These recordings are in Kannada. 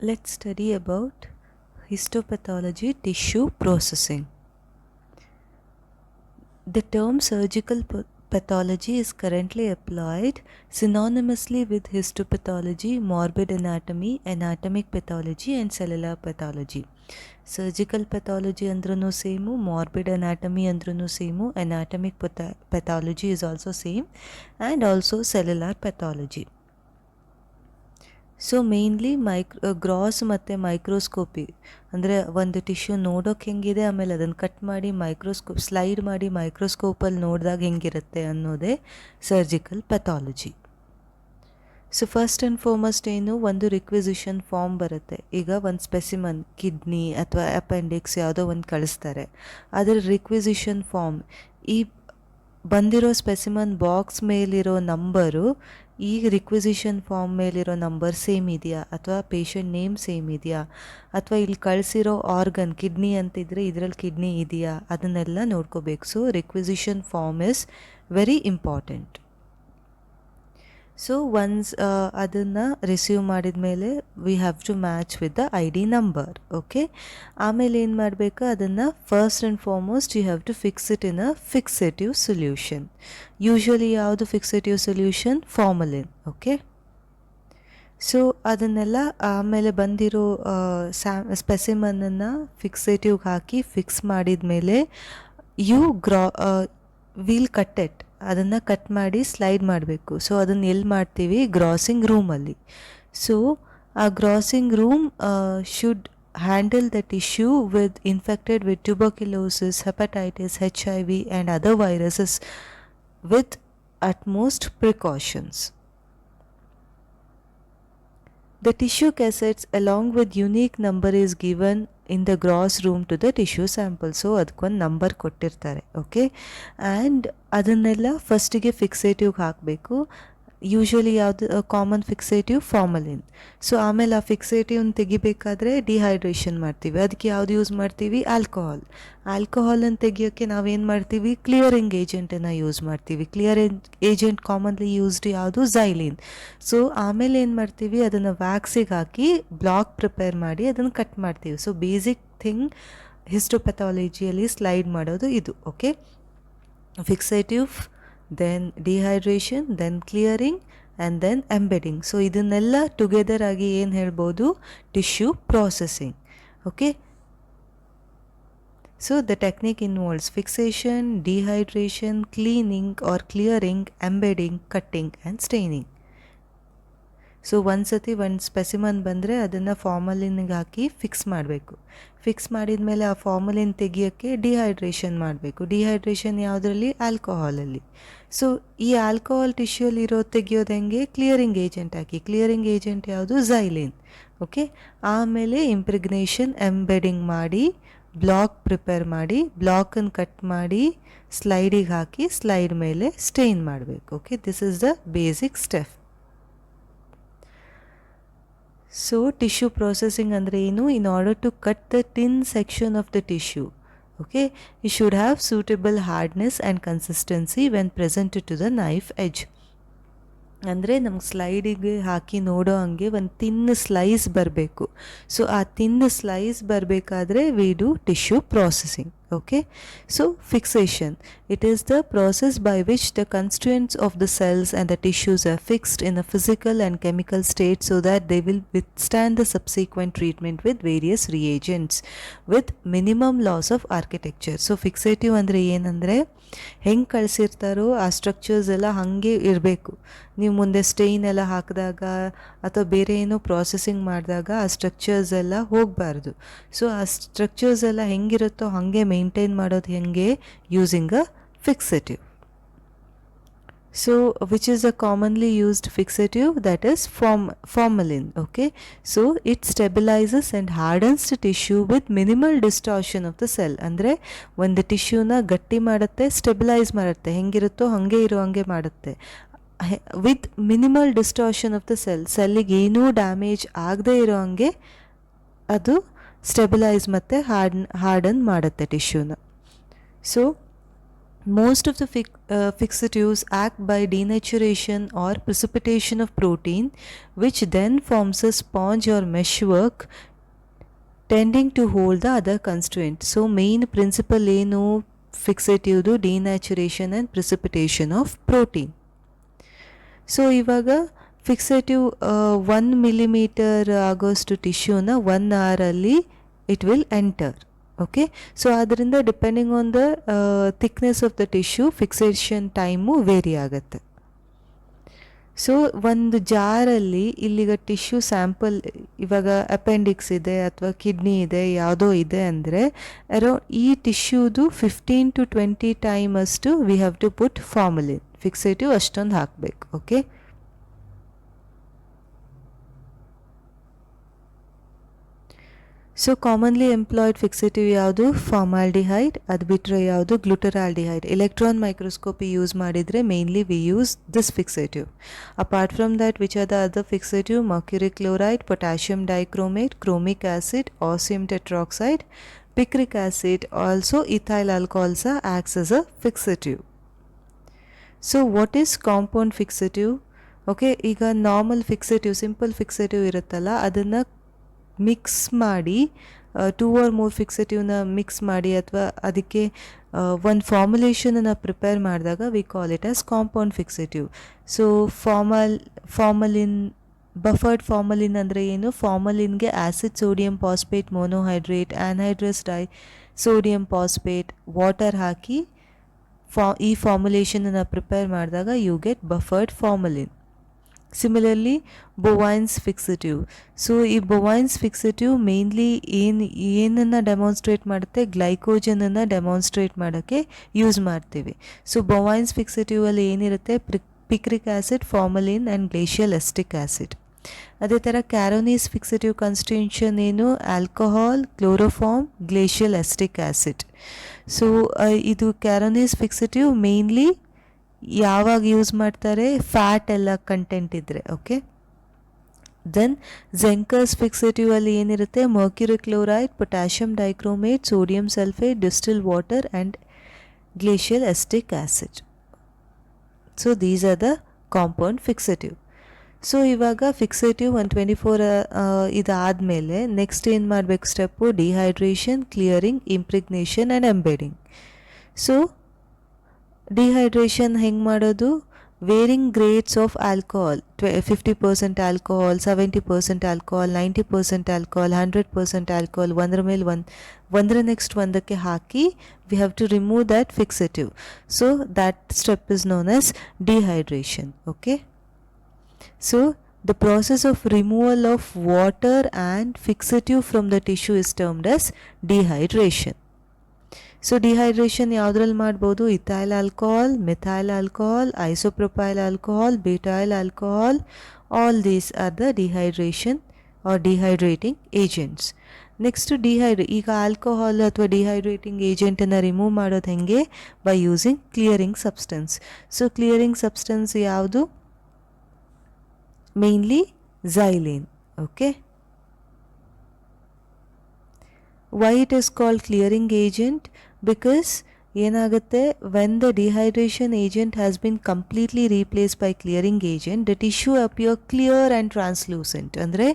let's study about histopathology tissue processing. The term surgical p- pathology is currently applied synonymously with histopathology, morbid anatomy, anatomic pathology, and cellular pathology. Surgical pathology ಅಂದ್ರೂ ಸೇಮು ಮಾರ್ಬಿಡ್ ಅನಾಟಮಿ ಅಂದ್ರೂ same anatomic pathology is also same and also cellular pathology So mainly micro gross ಮತ್ತು ಮೈಕ್ರೋಸ್ಕೋಪಿ ಅಂದರೆ ಒಂದು ಟಿಶ್ಯೂ ನೋಡೋಕೆ ಹೆಂಗಿದೆ, ಆಮೇಲೆ ಅದನ್ನು ಕಟ್ ಮಾಡಿ ಮೈಕ್ರೋಸ್ಕೋಪ್ ಸ್ಲೈಡ್ ಮಾಡಿ ಮೈಕ್ರೋಸ್ಕೋಪಲ್ಲಿ ನೋಡಿದಾಗ ಹೆಂಗಿರುತ್ತೆ ಅನ್ನೋದೇ surgical pathology so first and foremost ಏನು, ಒಂದು ರಿಕ್ವಿಸಿಷನ್ ಫಾರ್ಮ್ ಬರುತ್ತೆ. ಈಗ ಒಂದು ಸ್ಪೆಸಿಮನ್ ಕಿಡ್ನಿ ಅಥವಾ ಅಪೆಂಡಿಕ್ಸ್ ಯಾವುದೋ ಒಂದು ಕಳಿಸ್ತಾರೆ. ಅದರ ರಿಕ್ವಿಸಿಷನ್ ಫಾರ್ಮ್ ಈ ಬಂದಿರೋ ಸ್ಪೆಸಿಮನ್ ಬಾಕ್ಸ್ ಮೇಲಿರೋ ನಂಬರು ಈ ರಿಕ್ವಿಸಿಷನ್ ಫಾರ್ಮ್ ಮೇಲಿರೋ ನಂಬರ್ ಸೇಮ್ ಇದೆಯಾ? ಅಥವಾ ಪೇಷಂಟ್ ನೇಮ್ ಸೇಮ್ ಇದೆಯಾ? ಅಥವಾ ಇಲ್ಲಿ ಕಳಿಸಿರೋ ಆರ್ಗನ್ ಕಿಡ್ನಿ ಅಂತಿದ್ರೆ ಇದರಲ್ಲಿ ಕಿಡ್ನಿ ಇದೆಯಾ? ಅದನ್ನೆಲ್ಲ ನೋಡ್ಕೋಬೇಕು. So requisition form is very important so once ಅದನ್ನು ರಿಸೀವ್ ಮಾಡಿದ ಮೇಲೆ we have to match with the I D number okay ಆಮೇಲೆ ಏನು ಮಾಡಬೇಕು? ಅದನ್ನು first and foremost you have to fix it in a fixative solution usually ಯಾವುದು fixative solution formalin okay so ಅದನ್ನೆಲ್ಲ ಆಮೇಲೆ ಬಂದಿರೋ ಸ್ಯಾ ಸ್ಪೆಸಿಮನನ್ನು ಫಿಕ್ಸೇಟಿವ್ಗೆ ಹಾಕಿ ಫಿಕ್ಸ್ ಮಾಡಿದ ಮೇಲೆ ಯು ಗ್ರಾ ವೀಲ್ ಕಟ್ಟೆಟ್ ಅದನ್ನು ಕಟ್ ಮಾಡಿ ಸ್ಲೈಡ್ ಮಾಡಬೇಕು. ಸೊ ಅದನ್ನು ಎಲ್ಲಿ ಮಾಡ್ತೀವಿ? ಗ್ರಾಸಿಂಗ್ ರೂಮಲ್ಲಿ ಸೊ ಆ grossing room should handle the tissue with infected with tuberculosis hepatitis H I V and other viruses with utmost precautions The tissue cassettes, along with unique number, is given in the gross room to the tissue sample so ಅದಕ್ಕೊಂದು ನಂಬರ್ ಕೊಟ್ಟಿರ್ತಾರೆ ಓಕೆ ಆ್ಯಂಡ್ ಅದನ್ನೆಲ್ಲ ಫಸ್ಟಿಗೆ ಫಿಕ್ಸೇಟಿವ್ಗೆ ಹಾಕಬೇಕು. ಯೂಶ್ವಲಿ ಯಾವುದು ಕಾಮನ್ ಫಿಕ್ಸೇಟಿವ್ ಫಾರ್ಮಲಿನ್ ಸೊ ಆಮೇಲೆ ಆ ಫಿಕ್ಸೇಟಿವ್ನ ತೆಗಿಬೇಕಾದ್ರೆ ಡಿಹೈಡ್ರೇಷನ್ ಮಾಡ್ತೀವಿ. ಅದಕ್ಕೆ ಯಾವುದು ಯೂಸ್ ಮಾಡ್ತೀವಿ? ಆಲ್ಕೋಹಾಲ್ ಆಲ್ಕೋಹಾಲನ್ನು ತೆಗಿಯೋಕ್ಕೆ ನಾವೇನು ಮಾಡ್ತೀವಿ? ಕ್ಲಿಯರಿಂಗ್ ಏಜೆಂಟನ್ನು ಯೂಸ್ ಮಾಡ್ತೀವಿ. ಕ್ಲಿಯರಿಂಗ್ ಏಜೆಂಟ್ ಕಾಮನ್ಲಿ ಯೂಸ್ಡ್ ಯಾವುದು? ಝೈಲಿನ್ ಸೊ ಆಮೇಲೆ ಏನು ಮಾಡ್ತೀವಿ? ಅದನ್ನು ವ್ಯಾಕ್ಸಿಗೆ ಹಾಕಿ ಬ್ಲಾಕ್ ಪ್ರಿಪೇರ್ ಮಾಡಿ ಅದನ್ನು ಕಟ್ ಮಾಡ್ತೀವಿ. ಸೊ ಬೇಸಿಕ್ ಥಿಂಗ್ ಹಿಸ್ಟೋಪೆಥಾಲಜಿಯಲ್ಲಿ ಸ್ಲೈಡ್ ಮಾಡೋದು ಇದು okay fixative then dehydration then clearing and then embedding so ಇದನ್ನೆಲ್ಲ ಟುಗೆದರ್ ಆಗಿ ಏನು ಹೇಳ್ಬೋದು? Tissue processing okay so the technique involves fixation dehydration cleaning or clearing embedding cutting and staining so ಒಂದು ಸತಿ ಒಂದು ಸ್ಪೆಸಿಮನ್ ಬಂದರೆ ಅದನ್ನು ಫಾರ್ಮಲಿನ್ಗೆ ಹಾಕಿ ಫಿಕ್ಸ್ ಮಾಡಬೇಕು. ಫಿಕ್ಸ್ ಮಾಡಿದ ಮೇಲೆ ಆ ಫಾರ್ಮಲಿನ್ ತೆಗಿಯೋಕ್ಕೆ ಡಿಹೈಡ್ರೇಷನ್ ಮಾಡಬೇಕು. ಡಿಹೈಡ್ರೇಷನ್ ಯಾವುದರಲ್ಲಿ? ಆಲ್ಕೋಹಾಲಲ್ಲಿ ಸೊ ಈ ಆಲ್ಕೋಹಾಲ್ ಟಿಶ್ಯೂಲ್ಲಿ ಇರೋ ತೆಗಿಯೋದು ಹೆಂಗೆ? ಕ್ಲಿಯರಿಂಗ್ ಏಜೆಂಟ್ ಹಾಕಿ. ಕ್ಲಿಯರಿಂಗ್ ಏಜೆಂಟ್ ಯಾವುದು? ಝೈಲಿನ್ ಓಕೆ ಆಮೇಲೆ ಇಂಪ್ರಿಗ್ನೇಷನ್ ಎಂಬೆಡಿಂಗ್ ಮಾಡಿ ಬ್ಲಾಕ್ ಪ್ರಿಪೇರ್ ಮಾಡಿ ಬ್ಲಾಕನ್ನು ಕಟ್ ಮಾಡಿ ಸ್ಲೈಡಿಗೆ ಹಾಕಿ ಸ್ಲೈಡ್ ಮೇಲೆ ಸ್ಟೇನ್ ಮಾಡಬೇಕು. Okay this is the basic step so tissue processing ಅಂದರೆ ಏನು? In order to cut the thin section of the tissue okay you should have suitable hardness and consistency when present to the knife edge ಅಂದರೆ ನಮ್ಗೆ ಸ್ಲೈಡಿಗೆ ಹಾಕಿ ನೋಡೋ ಹಂಗೆ ಒಂದು ತಿನ್ನ ಸ್ಲೈಸ್ ಬರಬೇಕು. ಸೊ ಆ ತಿನ್ನ ಸ್ಲೈಸ್ ಬರಬೇಕಾದ್ರೆ we do tissue processing okay so fixation it is the process by which the constituents of the cells and the tissues are fixed in a physical and chemical state so that they will withstand the subsequent treatment with various reagents with minimum loss of architecture so fixative ಅಂದರೆ ಏನಂದರೆ ಹೆಂಗೆ ಕಳಿಸಿರ್ತಾರೋ ಆ ಸ್ಟ್ರಕ್ಚರ್ಸ್ ಎಲ್ಲ ಹಾಗೆ ಇರಬೇಕು ನೀವು ಮುಂದೆ ಸ್ಟೇನ್ ಎಲ್ಲ ಹಾಕಿದಾಗ ಅಥವಾ ಬೇರೆ ಏನೋ ಪ್ರಾಸೆಸಿಂಗ್ ಮಾಡಿದಾಗ ಆ ಸ್ಟ್ರಕ್ಚರ್ಸ್ ಎಲ್ಲ ಹೋಗಬಾರ್ದು ಸೊ ಆ ಸ್ಟ್ರಕ್ಚರ್ಸ್ ಎಲ್ಲ ಹೆಂಗಿರುತ್ತೋ ಹಾಗೆ ಮೇಂಟೈನ್ ಮಾಡೋದು ಹೆಂಗೆ? Using a fixative so which is a commonly used fixative that is form formalin okay so it stabilises and hardens tissue with minimal distortion of the cell ಅಂದರೆ, ಒಂದು ಟಿಶ್ಯೂನ ಗಟ್ಟಿ ಮಾಡುತ್ತೆ ಸ್ಟೆಬಿಲೈಸ್ ಮಾಡುತ್ತೆ. ಹೆಂಗಿರುತ್ತೋ ಹಾಗೆ ಇರೋ ಹಂಗೆ ಮಾಡುತ್ತೆ. With minimal distortion of the cell ಸೆಲ್ಲಿಗೆ ಏನೂ ಡ್ಯಾಮೇಜ್ ಆಗದೆ ಇರೋ ಹಂಗೆ ಅದು ಸ್ಟೆಬಿಲೈಸ್ ಮತ್ತು ಹಾರ್ಡ್ ಹಾರ್ಡನ್ ಮಾಡುತ್ತೆ ಟಿಶ್ಯೂನ so most of the fix uh, fixatives act by denaturation or precipitation of protein which then forms a sponge or meshwork tending to hold the other constituent so main principle ಏನು ಫಿಕ್ಸೇಟಿವ್ದು denaturation and precipitation of protein so ಇವಾಗ ಫಿಕ್ಸೇಟಿವ್ ಒನ್ ಮಿಲಿಮೀಟರ್ ಆಗೋಷ್ಟು ಟಿಶ್ಯೂನ ಒನ್ ಅವರಲ್ಲಿ it will enter okay so ಆದ್ದರಿಂದ depending on the thickness of the tissue fixation time vary ಆಗುತ್ತೆ. ಸೊ ಒಂದು ಜಾರಲ್ಲಿ ಇಲ್ಲಿಗ ಟಿಶ್ಯೂ ಸ್ಯಾಂಪಲ್ ಇವಾಗ ಅಪೆಂಡಿಕ್ಸ್ ಇದೆ ಅಥವಾ ಕಿಡ್ನಿ ಇದೆ, ಯಾವುದೋ ಇದೆ ಅಂದರೆ ಅರೌಂಡ್ ಈ ಟಿಶ್ಯೂದು ಫಿಫ್ಟೀನ್ ಟು ಟ್ವೆಂಟಿ ಟೈಮ್ ಅಷ್ಟು we have to put formalin fixative ಅಷ್ಟೊಂದು ಹಾಕಬೇಕು. Okay so commonly employed fixative ಯಾವುದು? ಫಾರ್ಮಾಲ್ಡಿಹೈಡ್ ಅದು ಬಿಟ್ಟರೆ ಯಾವುದು? ಗ್ಲುಟರಾಲ್ಡಿಹೈಡ್ ಎಲೆಕ್ಟ್ರಾನ್ ಮೈಕ್ರೋಸ್ಕೋಪಿ ಯೂಸ್ ಮಾಡಿದರೆ mainly we use this fixative apart from that which are the other fixative mercury chloride potassium dichromate chromic acid osmium tetroxide picric acid also ethyl alcohols acts a a fixative. So what is compound fixative okay ಈಗ ನಾರ್ಮಲ್ ಫಿಕ್ಸೇಟಿವ್ ಸಿಂಪಲ್ ಫಿಕ್ಸೇಟಿವ್ ಇರುತ್ತಲ್ಲ, ಅದನ್ನು ಮಿಕ್ಸ್ ಮಾಡಿ ಟೂ ಆರ್ ಮೋರ್ ಫಿಕ್ಸಿಟಿವ್ನ ಮಿಕ್ಸ್ ಮಾಡಿ ಅಥವಾ ಅದಕ್ಕೆ ಒಂದು ಫಾರ್ಮುಲೇಷನನ್ನು ಪ್ರಿಪೇರ್ ಮಾಡಿದಾಗ we call it as compound fixative so formal formalin buffered formalin ಅಂದರೆ ಏನು? ಫಾರ್ಮಲಿನ್ಗೆ acid sodium phosphate monohydrate anhydrous disodium phosphate water ಹಾಕಿ ಫಾ ಈ ಫಾರ್ಮುಲೇಷನನ್ನು ಪ್ರಿಪೇರ್ ಮಾಡಿದಾಗ you get buffered formalin similarly Bouin's fixative so ಈ ಬೊವೈನ್ಸ್ ಫಿಕ್ಸಿಟಿವ್ ಮೇನ್ಲಿ ಏನು, ಏನನ್ನು ಡೆಮಾನ್ಸ್ಟ್ರೇಟ್ ಮಾಡುತ್ತೆ? ಗ್ಲೈಕೋಜನನ್ನು ಡೆಮಾನ್ಸ್ಟ್ರೇಟ್ ಮಾಡೋಕ್ಕೆ ಯೂಸ್ ಮಾಡ್ತೀವಿ. ಸೊ ಬೊವೈನ್ಸ್ ಫಿಕ್ಸಿಟಿವಲ್ಲಿ ಏನಿರುತ್ತೆ? ಏನಿರುತ್ತೆ picric acid formalin and glacial acetic acid ಅದೇ ಥರ ಕ್ಯಾರೋನೀಸ್ ಫಿಕ್ಸಿಟಿವ್ ಕಾನ್ಸ್ಟಿಟ್ಯೂಷನ್ ಏನು? Alcohol chloroform glacial acetic acid so ಇದು ಕ್ಯಾರೋನೀಸ್ ಫಿಕ್ಸಿಟಿವ್ ಮೇನ್ಲಿ ಯಾವಾಗ ಯೂಸ್ ಮಾಡ್ತಾರೆ? ಫ್ಯಾಟ್ ಎಲ್ಲ ಕಂಟೆಂಟ್ ಇದ್ದರೆ ಓಕೆ ದೆನ್ ಝೆಂಕರ್ಸ್ ಫಿಕ್ಸೇಟಿವ್ ಅಲ್ಲಿ ಏನಿರುತ್ತೆ? Mercury chloride potassium dichromate sodium sulphate distil water and glacial acetic acid so these are the compound fixative so ಇವಾಗ ಫಿಕ್ಸೇಟಿವ್ ಒನ್ ಟ್ವೆಂಟಿ ಫೋರ್ ಇದಾದಮೇಲೆ ನೆಕ್ಸ್ಟ್ ಏನು ಮಾಡಬೇಕು step dehydration clearing impregnation and embedding so dehydration ಹೆಂಗೆ ಮಾಡೋದು? Varying grades of alcohol ಟ್ವೆ fifty percent alcohol seventy percent alcohol ninety percent alcohol hundred percent alcohol ಒಂದರ ಮೇಲೆ ಒಂದು, ಒಂದರ ನೆಕ್ಸ್ಟ್ ಒಂದಕ್ಕೆ ಹಾಕಿ we have to remove that fixative so that step is known as dehydration okay so the process of removal of water and fixative from the tissue is termed as dehydration. So dehydration ಯಾವುದ್ರಲ್ಲಿ ಮಾಡ್ಬೋದು? Ethyl alcohol methyl alcohol isopropyl alcohol butyl alcohol. All these are the dehydration or dehydrating agents next ಡಿಹೈಡ್ರೇ ಈಗ ಆಲ್ಕೋಹಾಲ್ ಅಥವಾ ಡಿಹೈಡ್ರೇಟಿಂಗ್ ಏಜೆಂಟನ್ನು ರಿಮೂವ್ ಮಾಡೋದು ಹೆಂಗೆ? By using clearing substance so clearing substance ಯಾವುದು? Mainly xylene, okay? Why it is called clearing agent? Because ಏನಾಗುತ್ತೆ when the dehydration agent has been completely replace by clearing agent the tissue appear clear and translucent ಅಂದರೆ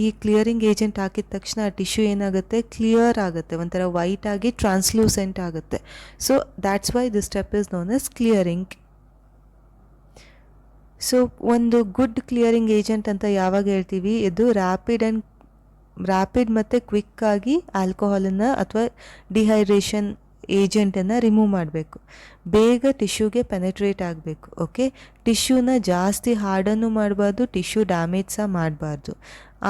ಈ ಕ್ಲಿಯರಿಂಗ್ ಏಜೆಂಟ್ ಹಾಕಿದ ತಕ್ಷಣ ಆ ಟಿಶ್ಯೂ ಏನಾಗುತ್ತೆ? ಕ್ಲಿಯರ್ ಆಗುತ್ತೆ. ಒಂಥರ ವೈಟ್ ಆಗಿ ಟ್ರಾನ್ಸ್ಲೂಸೆಂಟ್ ಆಗುತ್ತೆ. So that's why this step is known as clearing so ಒಂದು ಗುಡ್ ಕ್ಲಿಯರಿಂಗ್ ಏಜೆಂಟ್ ಅಂತ ಯಾವಾಗ ಹೇಳ್ತೀವಿ? ಇದು ರ್ಯಾಪಿಡ್ ಆ್ಯಂಡ್ ರ್ಯಾಪಿಡ್ ಮತ್ತು ಕ್ವಿಕ್ಕಾಗಿ ಆಲ್ಕೋಹಾಲನ್ನು ಅಥವಾ ಡಿಹೈಡ್ರೇಷನ್ ಏಜೆಂಟನ್ನು ರಿಮೂವ್ ಮಾಡಬೇಕು. ಬೇಗ ಟಿಶ್ಯೂಗೆ ಪೆನೆಟ್ರೇಟ್ ಆಗಬೇಕು, ಓಕೆ? ಟಿಶ್ಯೂನ ಜಾಸ್ತಿ ಹಾರ್ಡನ್ನು ಮಾಡಬಾರ್ದು, ಟಿಶ್ಯೂ ಡ್ಯಾಮೇಜ್ ಸಹ ಮಾಡಬಾರ್ದು.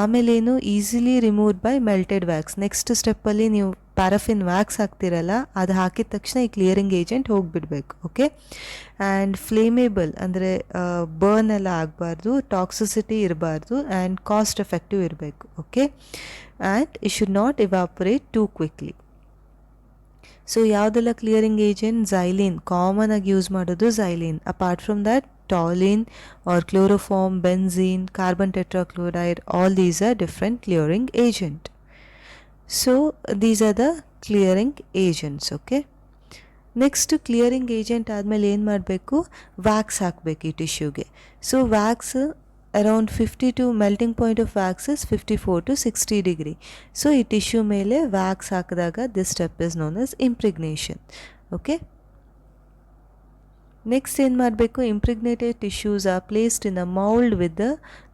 ಆಮೇಲೇನು easily removed by melted wax. Next ಸ್ಟೆಪ್ಪಲ್ಲಿ ನೀವು ಪ್ಯಾರಫಿನ್ ವ್ಯಾಕ್ಸ್ ಹಾಕ್ತಿರಲ್ಲ, ಅದು ಹಾಕಿದ ತಕ್ಷಣ ಈ ಕ್ಲಿಯರಿಂಗ್ ಏಜೆಂಟ್ ಹೋಗಿಬಿಡ್ಬೇಕು, ಓಕೆ? ಆ್ಯಂಡ್ ಫ್ಲೇಮೇಬಲ್, ಅಂದರೆ ಬರ್ನ್ ಎಲ್ಲ ಆಗಬಾರ್ದು, ಟಾಕ್ಸಿಸಿಟಿ ಇರಬಾರ್ದು, ಆ್ಯಂಡ್ ಕಾಸ್ಟ್ ಎಫೆಕ್ಟಿವ್ ಇರಬೇಕು, okay? And it should not evaporate too quickly. So ಯಾವುದೆಲ್ಲ ಕ್ಲಿಯರಿಂಗ್ ಏಜೆಂಟ್ ಝೈಲಿನ್ ಕಾಮನ್ ಆಗಿ ಯೂಸ್ ಮಾಡೋದು xylene apart from that toluene or chloroform, benzene, carbon tetrachloride, all these are different clearing agent. So these are the clearing agents, okay. Next clearing agent ಆದಮೇಲೆ ಏನು ಮಾಡಬೇಕು ವ್ಯಾಕ್ಸ್ ಹಾಕಬೇಕು ಈ ಟಿಶ್ಯೂಗೆ so wax around fifty to melting point of wax is fifty four to sixty degree so ಈ ಟಿಶ್ಯೂ ಮೇಲೆ ವ್ಯಾಕ್ಸ್ ಹಾಕಿದಾಗ this step is known as impregnation okay next ಏನು ಮಾಡಬೇಕು? Impregnated tissues are placed in a mould with the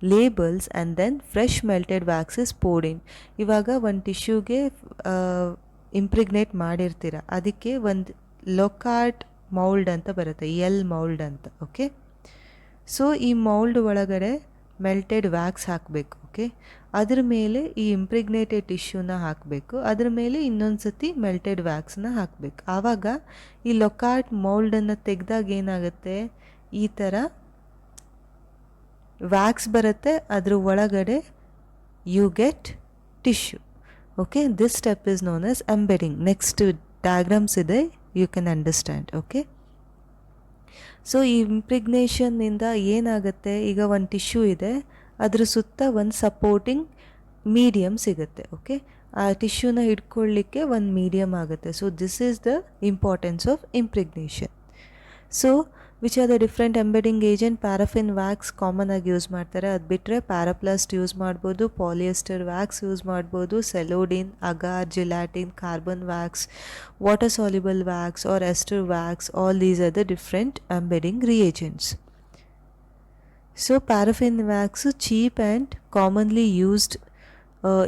labels and then fresh melted wax is poured ಇವಾಗ ಒಂದು ಟಿಶ್ಯೂಗೆ ಇಂಪ್ರಿಗ್ನೇಟ್ ಮಾಡಿರ್ತೀರ. ಅದಕ್ಕೆ ಒಂದು ಲೊಕಾರ್ಟ್ ಮೌಲ್ಡ್ ಅಂತ ಬರುತ್ತೆ. ಎಲ್ ಮೌಲ್ಡ್ ಅಂತ. ಓಕೆ ಸೊ ಈ ಮೌಲ್ಡ್ ಒಳಗಡೆ ಮೆಲ್ಟೆಡ್ ವ್ಯಾಕ್ಸ್ ಹಾಕಬೇಕು ಓಕೆ ಅದ್ರ ಮೇಲೆ ಈ ಇಂಪ್ರಿಗ್ನೇಟೆಡ್ ಟಿಶ್ಯೂನ ಹಾಕಬೇಕು. ಅದ್ರ ಮೇಲೆ ಇನ್ನೊಂದು ಸತಿ ಮೆಲ್ಟೆಡ್ ವ್ಯಾಕ್ಸ್ನ ಹಾಕಬೇಕು. ಆವಾಗ ಈ ಲೊಕಾಟ್ ಮೌಲ್ಡನ್ನು ತೆಗೆದಾಗ ಏನಾಗುತ್ತೆ? ಈ ಥರ ವ್ಯಾಕ್ಸ್ ಬರುತ್ತೆ, ಅದ್ರ ಒಳಗಡೆ you get tissue okay this step is known as embedding next diagrams ಇದೆ you can understand okay so ಈ ಇಂಪ್ರಿಗ್ನೇಷನ್ನಿಂದ ಏನಾಗುತ್ತೆ? ಈಗ ಒಂದು ಟಿಶ್ಯೂ ಇದೆ. ಅದರ ಸುತ್ತ ಒಂದು ಸಪೋರ್ಟಿಂಗ್ ಮೀಡಿಯಮ್ ಸಿಗುತ್ತೆ ಓಕೆ ಆ ಟಿಶ್ಯೂನ ಹಿಡ್ಕೊಳ್ಳಿಕ್ಕೆ ಒಂದು ಮೀಡಿಯಮ್ ಆಗುತ್ತೆ. So this is the importance of impregnation so which are the different embedding agent paraffin wax common ಆಗಿ ಯೂಸ್ ಮಾಡ್ತಾರೆ. ಅದು ಬಿಟ್ಟರೆ ಪ್ಯಾರಾಪ್ಲಾಸ್ಟ್ ಯೂಸ್ ಮಾಡ್ಬೋದು ಪಾಲಿಯೆಸ್ಟರ್ ವ್ಯಾಕ್ಸ್ ಯೂಸ್ ಮಾಡ್ಬೋದು celloidin agar gelatin carbon wax water soluble wax or ester wax all these are the different embedding reagents so paraffin wax cheap and commonly used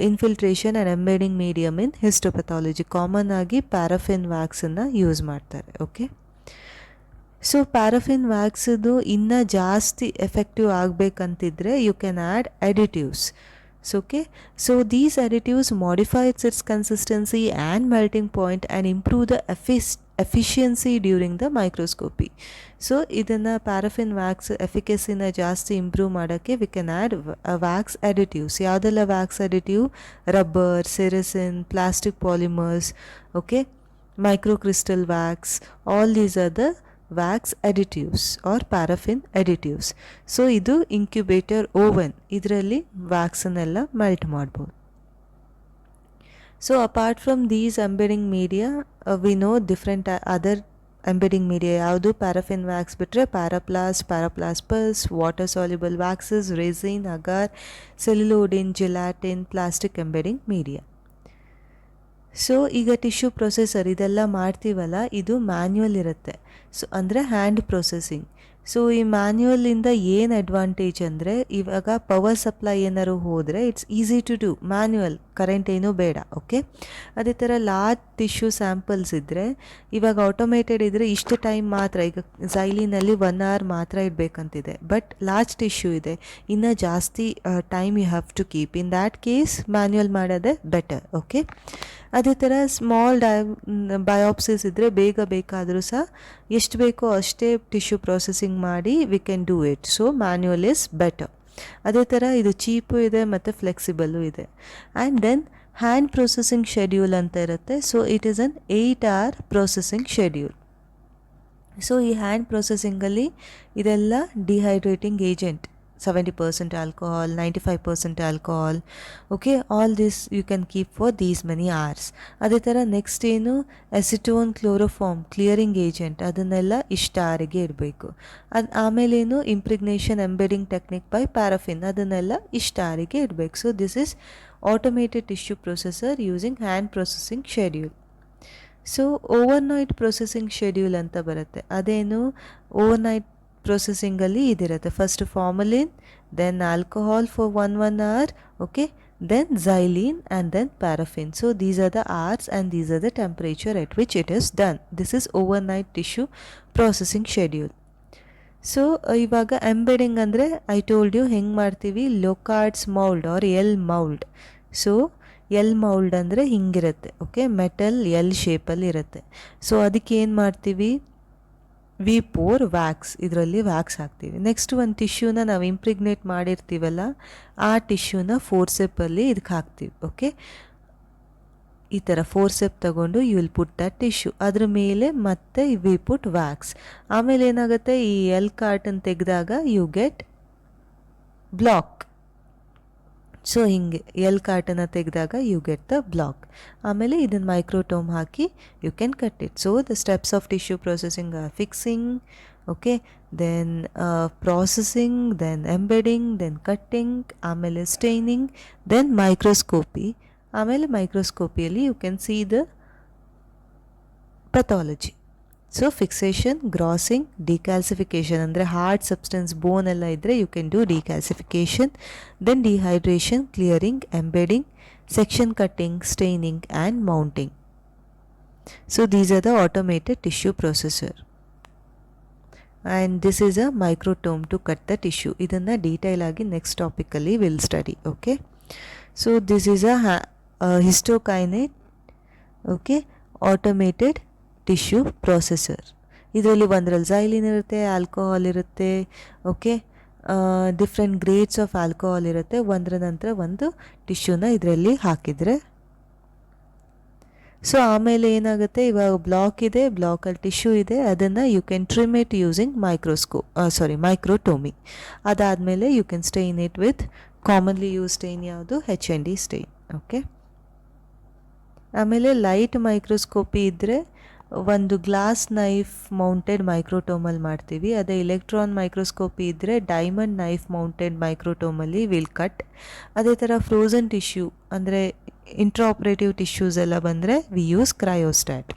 infiltration and embedding medium in histopathology common ಆಗಿ ಪ್ಯಾರಫಿನ್ ವ್ಯಾಕ್ಸನ್ನು ಯೂಸ್ ಮಾಡ್ತಾರೆ ಓಕೆ ಸೊ ಪ್ಯಾರಫಿನ್ ವ್ಯಾಕ್ಸದು ಇನ್ನೂ ಜಾಸ್ತಿ effective ಆಗಬೇಕಂತಿದ್ರೆ you can add additives so okay so these additives modifies its consistency and melting point and improve the ಎಫಿಸ್ efficiency during the microscopy so ಇದನ್ನು ಪ್ಯಾರಫಿನ್ ವ್ಯಾಕ್ಸ್ ಎಫಿಕೆಸಿನ ಜಾಸ್ತಿ ಇಂಪ್ರೂವ್ ಮಾಡೋಕ್ಕೆ we can add wax additives ಯಾವುದೆಲ್ಲ wax additive rubber ceresin plastic polymers okay micro crystal wax all these are the wax additives or paraffin additives so ಇದು ಇಂಕ್ಯುಬೇಟರ್ ಓವನ್ ಇದರಲ್ಲಿ ವ್ಯಾಕ್ಸನ್ನೆಲ್ಲ ಮೆಲ್ಟ್ ಮಾಡ್ಬೋದು. So apart from these embedding media we know different other embedding media ಯಾವುದು ಪ್ಯಾರಫಿನ್ ವ್ಯಾಕ್ಸ್ ಬಿಟ್ಟರೆ ಪ್ಯಾರಾಪ್ಲಾಸ್ ಪ್ಯಾರಾಪ್ಲಾಸ್ಪಸ್ water soluble waxes resin agar celloidin gelatin plastic embedding media so ಈಗ ಟಿಶ್ಯೂ ಪ್ರೊಸೆಸರ್ ಇದೆಲ್ಲ ಮಾಡ್ತೀವಲ್ಲ, ಇದು ಮ್ಯಾನ್ಯುವಲ್ ಇರುತ್ತೆ. ಸೊ ಅಂದರೆ ಹ್ಯಾಂಡ್ ಪ್ರೊಸೆಸಿಂಗ್ ಸೊ ಈ ಮ್ಯಾನ್ಯುವಲಿಂದ ಏನು ಅಡ್ವಾಂಟೇಜ್ ಅಂದರೆ, ಇವಾಗ ಪವರ್ ಸಪ್ಲೈ ಏನಾದ್ರು ಹೋದರೆ it's easy to do manual current ಏನೂ ಬೇಡ ಓಕೆ ಅದೇ ಥರ ಲಾರ್ಜ್ ಟಿಶ್ಯೂ ಸ್ಯಾಂಪಲ್ಸ್ ಇದ್ದರೆ ಇವಾಗ ಆಟೋಮೇಟೆಡ್ ಇದ್ದರೆ ಇಷ್ಟು ಟೈಮ್ ಮಾತ್ರ, ಈಗ ಝೈಲಿನಲ್ಲಿ ಒನ್ ಅವರ್ ಮಾತ್ರ ಇಡಬೇಕಂತಿದೆ. ಬಟ್ ಲಾರ್ಜ್ ಟಿಶ್ಯೂ ಇದೆ, ಇನ್ನು ಜಾಸ್ತಿ time you have to keep in that case manual ಮಾಡೋದೇ ಬೆಟರ್ ಓಕೆ ಅದೇ ಥರ ಸ್ಮಾಲ್ ಡೈ ಬಯೋಪ್ಸಿಸ್ ಇದ್ದರೆ ಬೇಗ ಬೇಕಾದರೂ ಸಹ ಎಷ್ಟು ಬೇಕೋ ಅಷ್ಟೇ ಟಿಶ್ಯೂ ಪ್ರೊಸೆಸಿಂಗ್ ಮಾಡಿ we can do it so manual is better ಅದೇ ಥರ ಇದು ಚೀಪು ಇದೆ ಮತ್ತು ಫ್ಲೆಕ್ಸಿಬಲ್ಲು ಇದೆ. And then hand processing schedule ಅಂತ ಇರುತ್ತೆ. So it is an eight hour processing schedule so ಈ ಹ್ಯಾಂಡ್ ಪ್ರೊಸೆಸಿಂಗಲ್ಲಿ ಇದೆಲ್ಲ dehydrating agent seventy percent alcohol ninety five percent alcohol okay this you can keep for these many hours. ಅದೇ ಥರ ನೆಕ್ಸ್ಟ್ ಏನು? ಎಸಿಟೋನ್ ಕ್ಲೋರೋಫಾರ್ಮ್ ಕ್ಲಿಯರಿಂಗ್ ಏಜೆಂಟ್ ಅದನ್ನೆಲ್ಲ ಇಷ್ಟ ಆರಿಗೆ ಇರಬೇಕು ಅದು ಆಮೇಲೇನು impregnation embedding technique by paraffin ಅದನ್ನೆಲ್ಲ ಇಷ್ಟ ಆರಿಗೆ ಇಡಬೇಕು. So this is automated tissue processor using hand processing schedule so overnight processing schedule ಅಂತ ಬರುತ್ತೆ. ಅದೇನು? ಓವರ್ನೈಟ್ ಪ್ರೊಸೆಸಿಂಗಲ್ಲಿ ಇದಿರುತ್ತೆ. First formalin then alcohol for one one hour okay then xylene and then paraffin so these are the hours and these are the temperature at which it is done this is overnight tissue processing schedule so ಇವಾಗ ಎಂಬೆಡಿಂಗ್ ಅಂದರೆ ಐ ಟೋಲ್ಡ್ ಯು ಹೆಂಗೆ ಮಾಡ್ತೀವಿ? Leuckart's mould or L mould so L mould ಅಂದರೆ ಹಿಂಗಿರುತ್ತೆ ಓಕೆ ಮೆಟಲ್ ಎಲ್ ಶೇಪಲ್ಲಿ ಇರುತ್ತೆ. ಸೊ ಅದಕ್ಕೆ ಏನು ಮಾಡ್ತೀವಿ? ವಿ ಪೋರ್ ವ್ಯಾಕ್ಸ್ ಇದರಲ್ಲಿ ವ್ಯಾಕ್ಸ್ ಹಾಕ್ತೀವಿ. ನೆಕ್ಸ್ಟ್ ಒಂದು ಟಿಶ್ಯೂನ ನಾವು ಇಂಪ್ರಿಗ್ನೇಟ್ ಮಾಡಿರ್ತೀವಲ್ಲ, ಆ ಟಿಶ್ಯೂನ ಫೋರ್ಸೆಪ್ಪಲ್ಲಿ ಇದಕ್ಕೆ ಹಾಕ್ತೀವಿ ಓಕೆ ಈ ಥರ ಫೋರ್ಸೆಪ್ ತಗೊಂಡು you will put that tissue ಅದ್ರ ಮೇಲೆ ಮತ್ತೆ ವಿ ಪುಟ್ ವ್ಯಾಕ್ಸ್ ಆಮೇಲೆ ಏನಾಗುತ್ತೆ? ಈ ಎಲ್ ಕಾರ್ಟನ್ ತೆಗೆದಾಗ ಯು ಗೆಟ್ ಬ್ಲಾಕ್ ಸೊ ಹಿಂಗೆ ಎಲ್ ಕಾರ್ಟನ್ನ ತೆಗೆದಾಗ ಯು ಗೆಟ್ ದ ಬ್ಲಾಕ್ ಆಮೇಲೆ ಇದನ್ನು microtome hockey you can cut it so the steps of tissue processing are fixing okay then processing then embedding then cutting ಆಮೇಲೆ ಸ್ಟೈನಿಂಗ್ ದೆನ್ ಮೈಕ್ರೋಸ್ಕೋಪಿ ಆಮೇಲೆ ಮೈಕ್ರೋಸ್ಕೋಪಿಯಲ್ಲಿ you can see the pathology so fixation grossing decalcification ಅಂದರೆ ಹಾರ್ಡ್ ಸಬ್ಸ್ಟೆನ್ಸ್ ಬೋನ್ ಎಲ್ಲ ಇದ್ದರೆ you can do decalcification then dehydration clearing embedding section cutting staining and mounting so these are the automated tissue processor and this is a microtome to cut the tissue ಇದನ್ನು ಡೀಟೇಲ್ ಆಗಿ next topically will study okay so this is a histokinette okay automated tissue processor ಇದರಲ್ಲಿ ಒಂದರಲ್ಲಿ ಝೈಲಿನ್ ಇರುತ್ತೆ ಆಲ್ಕೋಹಾಲ್ ಇರುತ್ತೆ okay different grades of alcohol ಇರುತ್ತೆ. ಒಂದರ ನಂತರ ಒಂದು ಟಿಶ್ಯೂನ ಇದರಲ್ಲಿ ಹಾಕಿದರೆ. ಸೊ ಆಮೇಲೆ ಏನಾಗುತ್ತೆ? ಇವಾಗ ಬ್ಲಾಕ್ ಇದೆ ಬ್ಲಾಕಲ್ಲಿ ಟಿಶ್ಯೂ ಇದೆ. ಅದನ್ನು you can trim it using microscope sorry microtomy ಅದಾದಮೇಲೆ you can stain it with commonly use stain ಯಾವುದು? H and D stain okay ಆಮೇಲೆ ಲೈಟ್ ಮೈಕ್ರೋಸ್ಕೋಪಿ ಇದ್ದರೆ ಒಂದು ಗ್ಲಾಸ್ ನೈಫ್ ಮೌಂಟೆಡ್ ಮೈಕ್ರೋಟೋಮಲ್ಲಿ ಮಾಡ್ತೀವಿ. ಅದೇ ಎಲೆಕ್ಟ್ರಾನ್ ಮೈಕ್ರೋಸ್ಕೋಪಿ ಇದ್ದರೆ ಡೈಮಂಡ್ ನೈಫ್ ಮೌಂಟೆಡ್ ಮೈಕ್ರೋಟೋಮಲ್ಲಿ ವಿಲ್ ಕಟ್. ಅದೇ ಥರ ಫ್ರೋಝನ್ ಟಿಶ್ಯೂ ಅಂದರೆ ಇಂಟ್ರಾಪ್ರೇಟಿವ್ ಟಿಶ್ಯೂಸ್ ಎಲ್ಲ ಬಂದರೆ ವಿ ಯೂಸ್ ಕ್ರಯೋಸ್ಟ್ಯಾಟ್